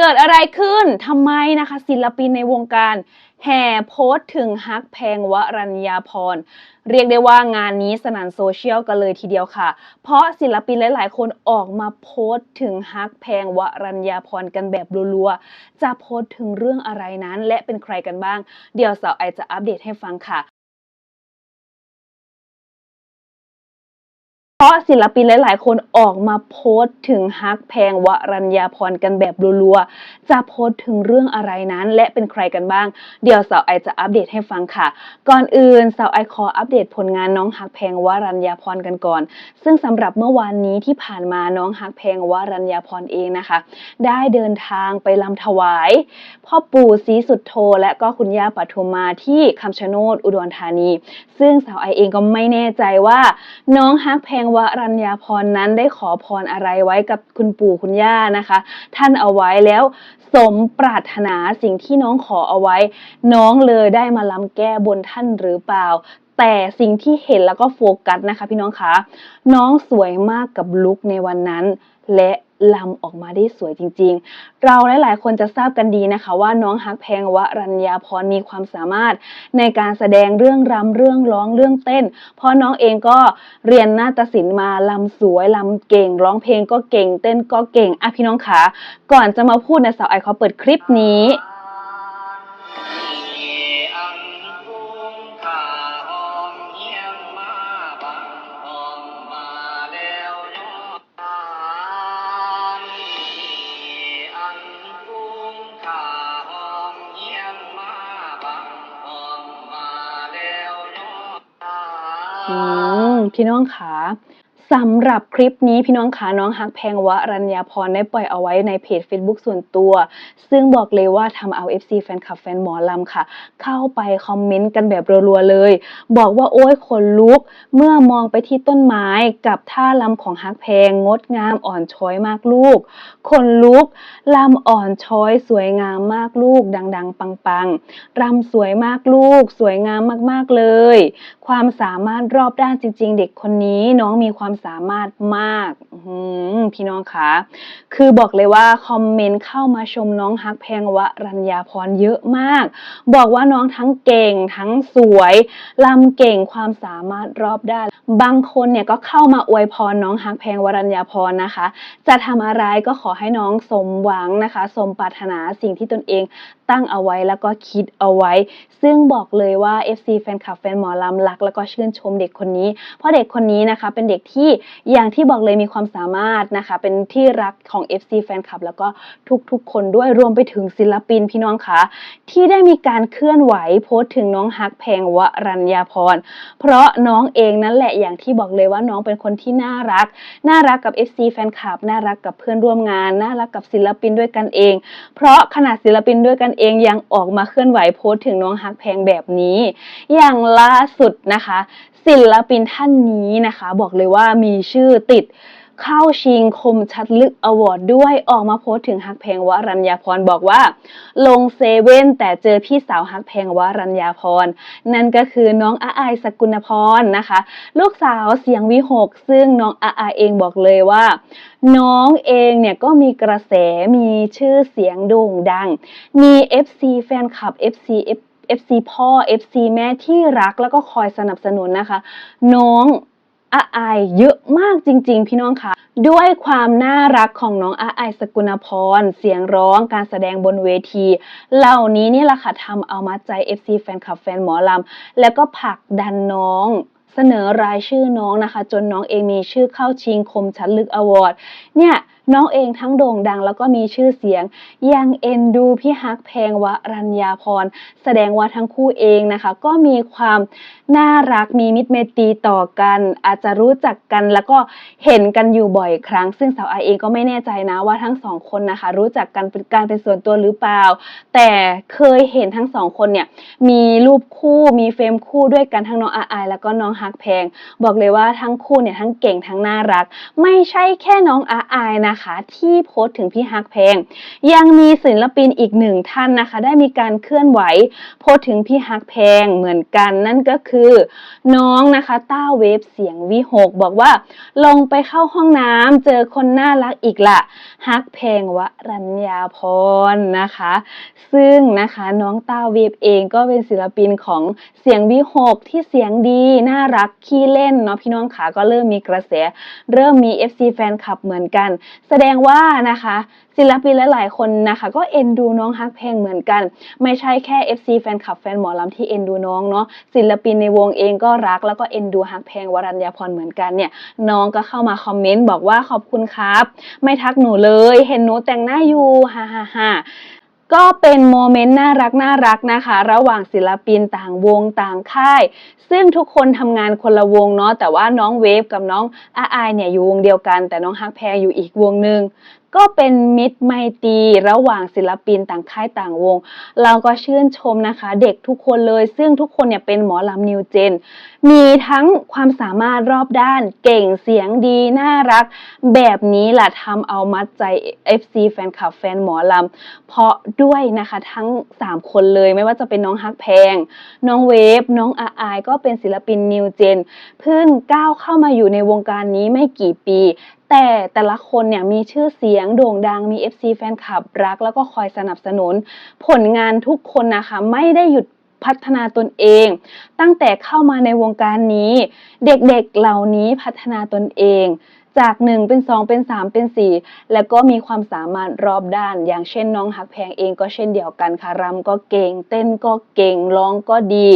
เกิดอะไรขึ้นทำไมนะคะ ศิลปินในวงการแห่โพสต์ถึงฮักแพงวรัญญาพร เรียกได้ว่างานนี้สนันโซเชียลกันเลยทีเดียวค่ะ เพราะศิลปินหลาย ๆ คนออกมาโพสต์ถึงฮักแพงวรัญญาพรกันแบบรัวๆ จะโพสต์ถึงเรื่องอะไรนั้น และเป็นใครกันบ้าง เดี๋ยวสาวไอจะอัปเดตให้ฟังค่ะ เพราะศิลปินหลาย ๆ คนออกมาโพสต์ถึงฮักแพงวรัญญาพรกันแบบรัวๆ จะโพสต์ถึงเรื่องอะไรนั้น และเป็นใครกันบ้าง เดี๋ยวสาวไอจะอัปเดตให้ฟังค่ะ ก่อนอื่นสาวไอขออัปเดตผลงานน้องฮักแพงวรัญญาพรกันก่อน ซึ่งสำหรับเมื่อวานนี้ที่ผ่านมาน้องฮักแพงวรัญญาพรเองนะคะ ได้เดินทางไปลำถวาย พ่อปู่ศรีสุดโทและก็คุณย่าปทุมาที่คำชะโนดอุดรธานี ซึ่งสาวไอเองก็ไม่แน่ใจว่าน้องฮักแพงวรัญญาพรนั้นได้ขอพรอะไรไว้กับคุณปู่คุณย่านะคะ ท่านเอาไว้แล้วสมปรารถนาสิ่งที่น้องขอเอาไว้ น้องเลยได้มาลำแก้บนท่านหรือเปล่า แต่สิ่งที่เห็นแล้วก็โฟกัสนะคะ พี่น้องคะน้องสวยมากกับลุคในวันนั้น และ ลำออกมาได้สวยจริง ๆ เราหลาย ๆ คนจะทราบกันดีนะคะว่าน้องฮักแพงวรัญญาพรมีความสามารถในการแสดงเรื่องรำเรื่องร้องเรื่องเต้น เพราะน้องเองก็เรียนนาฏศิลป์มาลำสวยลำเก่ง ร้องเพลงก็เก่ง เต้นก็เก่งอะพี่น้องคะก่อนจะมาพูดนะสาวไอขอเปิดคลิปนี้ อืม พี่น้องคะ สำหรับคลิปนี้พี่น้องคะน้องฮักแพงวะรัญญาพรได้ปล่อยเอาไว้ในเพจ Facebook ส่วนตัว ซึ่งบอกเลยว่าทำเอา FC แฟนคลับแฟนหมอลำค่ะ เข้าไปคอมเมนต์กันแบบรัวๆเลย บอกว่าโอ้ยขนลุก เมื่อมองไปที่ต้นไม้กับท่าลำของฮักแพงงดงามอ่อนช้อยมากลูกขนลุกลำอ่อนช้อยสวยงามมากลูก ดัง ๆ ปังๆรำสวยมากลูก สวยงามมากๆเลย ความสามารถรอบด้านจริง ๆ เด็กคนนี้น้องมีความความสามารถมากพี่น้องคะคือบอกเลยว่าคอมเมนต์เข้ามาชมน้องฮักแพงวะรัญญาพรเยอะมาก บอกว่าน้องทั้งเก่งทั้งสวยลำเก่งความสามารถรอบด้าน บางคนเนี่ยก็เข้ามาอวยพรน้องฮักแพงวรัญญาพรนะคะ จะทำอะไรก็ขอให้น้องสมหวังนะคะ สมปรารถนาสิ่งที่ตนเองตั้งเอาไว้แล้วก็คิดเอาไว้ ซึ่งบอกเลยว่า FC แฟนคลับแฟนหมอลำรัก แล้วก็ชื่นชมเด็กคนนี้ เพราะเด็กคนนี้นะคะเป็นเด็กที่อย่างที่บอกเลยมีความสามารถนะคะ เป็นที่รักของ FC แฟนคลับแล้วก็ทุกๆ คนด้วยรวมไปถึงศิลปินพี่น้องคะที่ได้มีการเคลื่อนไหวโพสต์ถึงน้องฮักแพงวรัญญาพรเพราะน้องเองนั่นแหละอย่างที่บอกเลยว่าน้องเป็นคนที่น่ารัก น่ารักกับ FC แฟนคลับ น่ารักกับเพื่อนร่วมงาน น่ารักกับศิลปินด้วยกันเอง เพราะขนาดศิลปินด้วยกันเองยังออกมาเคลื่อนไหวโพสต์ถึงน้องฮักแพงแบบนี้ อย่างล่าสุดนะคะ ศิลปินท่านนี้นะคะ บอกเลยว่ามีชื่อติด เข้าชิงคมชัดลึกอวอร์ดด้วยออกมาโพสต์ถึงฮักแพงวรัญญาพรบอกว่า ลงเซเว่นแต่เจอพี่สาวฮักแพงวรัญญาพรนั่นก็คือน้องอาอสกุลพรนะคะ ลูกสาวเสียงวิหก ซึ่งน้องอาอเองบอกเลยว่า น้องเองเนี่ยก็มีกระแสมีชื่อเสียงโด่งดัง มี FC แฟนคลับ FC F FC พ่อ FC แม่ที่รักแล้วก็คอยสนับสนุนนะคะ น้องอาอายเยอะ มากจริง ๆ พี่น้องคะด้วยความน่ารักของน้องอาอสกุณพร เสียงร้องการแสดงบนเวที เหล่านี้นี่แหละค่ะทำเอามาใจ FC แฟนคลับแฟนหมอลำ แล้วก็ผลักดันน้องเสนอรายชื่อน้องนะคะ จนน้องเองมีชื่อเข้าชิงคมชัดลึกอวอร์ดเนี่ย น้องเองทั้งโด่งดังแล้วก็มีชื่อเสียง ยังเอ็นดูพี่ฮักแพงวรัญญาพร แสดงว่าทั้งคู่เองนะคะ ก็มีความน่ารักมีมิตรเมตรีต่อกัน อาจจะรู้จักกันแล้วก็เห็นกันอยู่บ่อยครั้ง ซึ่งสาวไอเองก็ไม่แน่ใจนะว่าทั้งสองคนนะคะ รู้จักกันเป็นการเป็นส่วนตัวหรือเปล่า แต่เคยเห็นทั้งสองคนเนี่ยมีรูปคู่มีเฟรมคู่ด้วยกันทั้งน้องอาอายแล้วก็น้องฮักแพง บอกเลยว่าทั้งคู่เนี่ยทั้งเก่งทั้งน่ารัก ไม่ใช่แค่น้องอาอายนะนะคะที่โพสต์ถึงพี่ฮักแพลง ยังมีศิลปินอีกหนึ่งท่านนะคะ ได้มีการเคลื่อนไหว โพสต์ถึงพี่ฮักแพลงเหมือนกันนั่นก็คือ น้องนะคะต้าเวฟเสียงวิหกบอกว่า ลงไปเข้าห้องน้ำเจอคนน่ารักอีกละฮักเพลงวรัญญาพรนะคะ ซึ่งนะคะน้องต้าเวฟเองก็เป็นศิลปินของเสียงวิหกที่เสียงดีน่ารักขี้เล่นเนาะพี่น้องขาก็เริ่มมีกระแส เริ่มมี FC แฟนคลับเหมือนกันแสดงว่านะคะศิลปินหลายๆคนนะคะ ก็เอ็นดูน้องฮักเพลงเหมือนกัน ไม่ใช่แค่ FC แฟนคลับแฟนหมอลำที่เอ็นดูน้องเนาะศิลปินในวงเองก็รักแล้วก็เอ็นดูฮักเพลงวรัญญาพรเหมือนกันเนี่ยน้องก็เข้ามาคอมเมนต์บอกว่าขอบคุณครับ ไม่ทักหนูเลย เห็นหนูแต่งหน้าอยู่ฮ่าฮ่าฮ่า ก็เป็นโมเมนต์น่ารักน่ารักนะคะ ระหว่างศิลปินต่างวงต่างค่าย ซึ่งทุกคนทำงานคนละวงเนาะแต่ว่าน้องเวฟกับน้องอาอเนี่ยอยู่วงเดียวกัน แต่น้องฮักแพงอยู่อีกวงหนึ่งก็เป็นมิตรไมตรีระหว่างศิลปินต่างค่ายต่างวง เราก็ชื่นชมนะคะ เด็กทุกคนเลย ซึ่งทุกคนเนี่ยเป็นหมอลำนิวเจน มีทั้งความสามารถรอบด้านเก่งเสียงดี น่ารัก แบบนี้แหละทำเอามัดใจ FC แฟนคลับแฟนหมอลำ เพราะด้วยนะคะทั้ง 3 คนเลยไม่ว่าจะเป็นน้องฮักแพง น้องเวฟ น้องอาอายก็เป็นศิลปินนิวเจน เพิ่งก้าวเข้ามาอยู่ในวงการนี้ไม่กี่ปี แต่แต่ละคนเนี่ยมีชื่อเสียงโด่งดังมี FC แฟนคลับรัก แล้วก็คอยสนับสนุน ผลงานทุกคนนะคะไม่ได้หยุดพัฒนาตนเอง ตั้งแต่เข้ามาในวงการนี้ เด็กๆเหล่านี้พัฒนาตนเอง จากหนึ่งเป็นสองเป็นสามเป็นสี่แล้วก็มีความสามารถรอบด้าน อย่างเช่นน้องฮักแพงเองก็เช่นเดียวกันค่ะรำก็เก่ง เต้นก็เก่งร้องก็ดี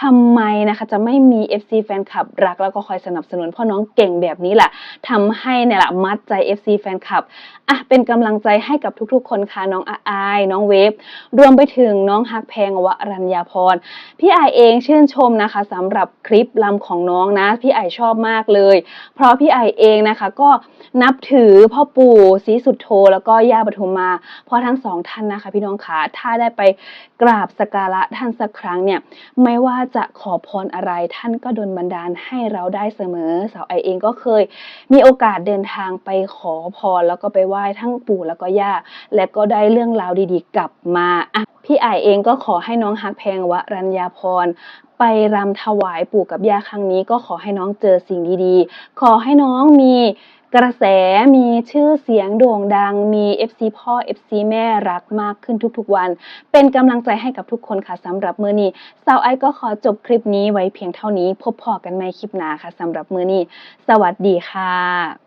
ทำไมนะคะจะไม่มี FC แฟนคลับรักแล้วก็คอยสนับสนุนพราะน้องเก่งแบบนี้แหละทำให้เนี่ยแหละมัดใจ FC แฟนคลับอะเป็นกำลังใจให้กับทุกๆ คนค่ะน้องอาอายน้องเวฟรวมไปถึงน้องฮักแพงวรัญญาพรพี่ไอเองชื่นชมนะคะสำหรับคลิปลำของน้องนะพี่ไอชอบมากเลย เพราะพี่ไอเองนะคะก็นับถือพ่อปู่ศรีสุดโธแล้วก็ย่าปทุมมา เพราะทั้งสองท่านนะคะ พี่น้องคะถ้าได้ไปกราบสกการะท่านสักครั้งเนี่ยไม่ว่าจะขอพรอะไรท่านก็ดลบันดาลให้เราได้เสมอ สาวไอเองก็เคย มีโอกาสเดินทางไปขอพรแล้วก็ไปไหว้ทั้งปู่แล้วก็ย่า และก็ได้เรื่องราวดีๆ กลับมาอะพี่ไอเองก็ขอให้น้องฮักแพงวรัญญาพรไปรำถวายปู่กับย่าครั้งนี้ก็ขอให้น้องเจอสิ่งดีๆ ขอให้น้องมี กระแสมีชื่อเสียงโด่งดังมี FC พ่อ FC แม่รักมากขึ้นทุกๆวัน เป็นกำลังใจให้กับทุกคนค่ะสำหรับมือนี้สาวไอก็ขอจบคลิปนี้ไว้เพียงเท่านี้ พบพอกันใหม่คลิปหน้าค่ะสำหรับมือนี้ สวัสดีค่ะ